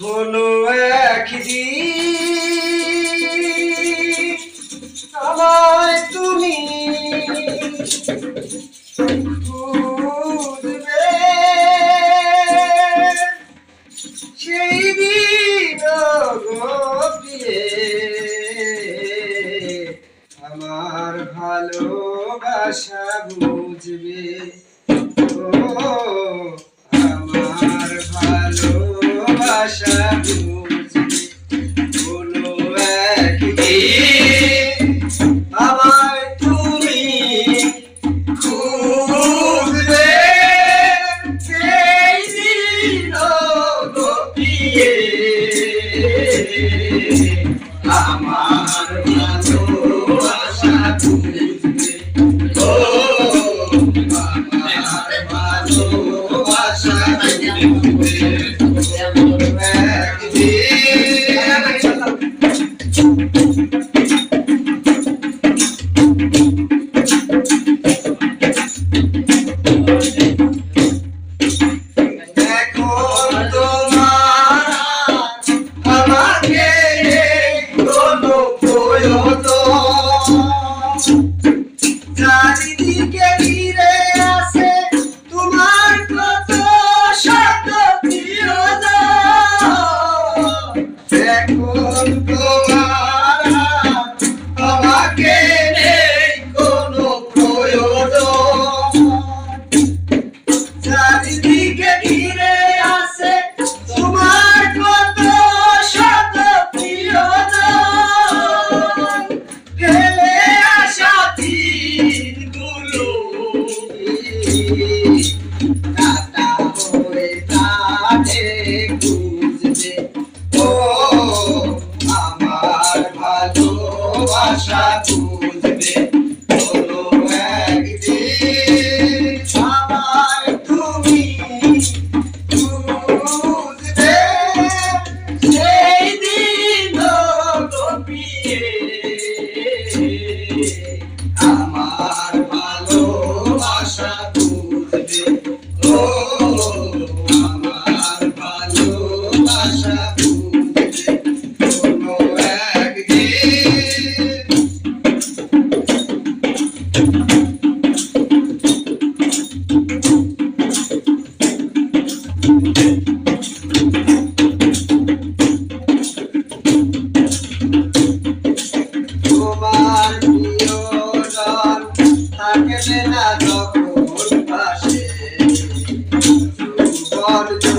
কোনো একদিন Deus. আশা খুঁজবে কোনো একদিন। আমার তুমি খুঁজবে সেই দিন টপিয়ে আমার ভালো আশা খুঁজবে ও, আমার ভালো আশা খুঁজবে।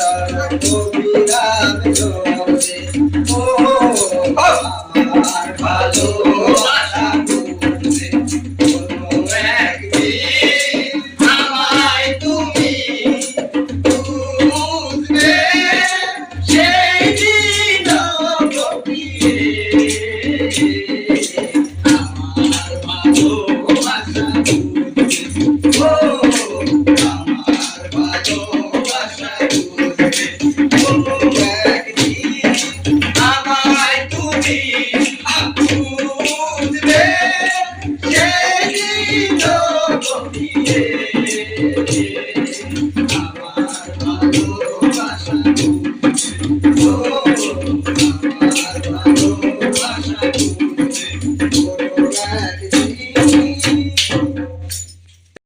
Govinda Thank you.